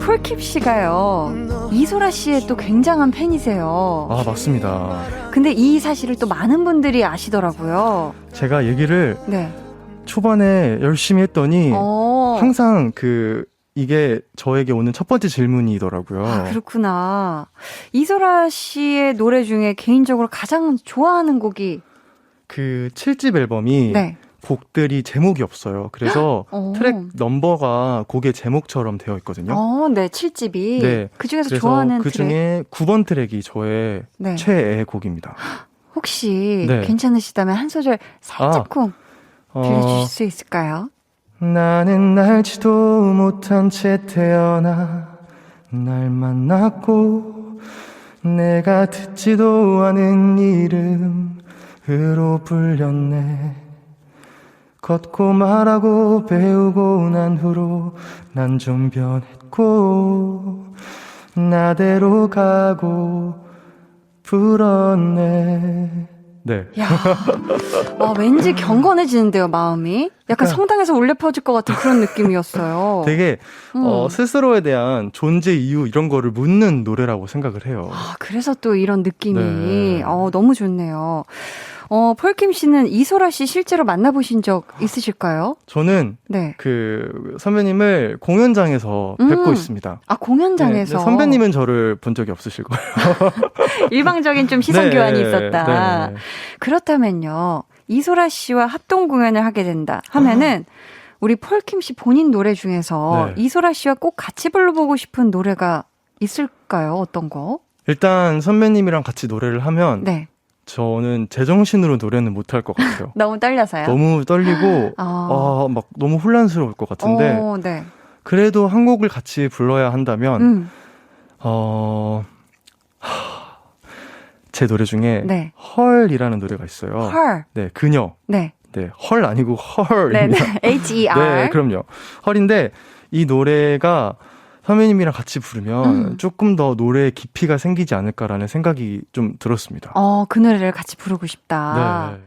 폴킵 씨가요. 이소라 씨의 또 굉장한 팬이세요. 아, 맞습니다. 근데 이 사실을 또 많은 분들이 아시더라고요. 제가 얘기를 네. 초반에 열심히 했더니 어. 항상 그 이게 저에게 오는 첫 번째 질문이더라고요. 아, 그렇구나. 이소라 씨의 노래 중에 개인적으로 가장 좋아하는 곡이 그 7집 앨범이 네. 곡들이 제목이 없어요. 그래서 어. 트랙 넘버가 곡의 제목처럼 되어 있거든요. 어, 네, 7집이. 네. 그 중에서 좋아하는 그 트랙. 중에 9번 트랙이 저의 네. 최애 곡입니다. 혹시 네. 괜찮으시다면 한 소절 살짝쿵 어, 들려주실 수 있을까요? 나는 날지도 못한 채 태어나 날 만났고 내가 듣지도 않은 이름으로 불렸네 걷고 말하고 배우고 난 후로 난 좀 변했고 나대로 가고 불었네 네 야, 와, 왠지 경건해지는데요, 마음이. 약간 그러니까- 성당에서 울려 퍼질 것 같은 그런 느낌이었어요. 되게 음. 어, 스스로에 대한 존재 이유 이런 거를 묻는 노래라고 생각을 해요. 아, 그래서 또 이런 느낌이, 네. 어, 너무 좋네요. 어, 폴킴 씨는 이소라 씨 실제로 만나보신 적 있으실까요? 저는 네. 그 선배님을 공연장에서 음. 뵙고 있습니다. 아, 공연장에서. 네, 선배님은 저를 본 적이 없으실 거예요. 일방적인 좀 시선 네, 교환이 있었다. 네. 그렇다면요, 이소라 씨와 합동 공연을 하게 된다 하면은, 우리 폴킴 씨 본인 노래 중에서 네. 이소라 씨와 꼭 같이 불러보고 싶은 노래가 있을까요? 어떤 거? 일단 선배님이랑 같이 노래를 하면 네. 저는 제정신으로 노래는 못할 것 같아요. 너무 떨려서요? 너무 떨리고 아. 아, 막 너무 혼란스러울 것 같은데 어, 네. 그래도 한 곡을 같이 불러야 한다면 음, 어. 하, 제 노래 중에 네. 헐이라는 노래가 있어요. 헐. 네, 그녀. 네. 네, 헐 아니고 헐. 네, 네. H-E-R. 네, 그럼요. 헐인데 이 노래가 선배님이랑 같이 부르면 음. 조금 더 노래의 깊이가 생기지 않을까라는 생각이 좀 들었습니다. 어, 그 노래를 같이 부르고 싶다. 네.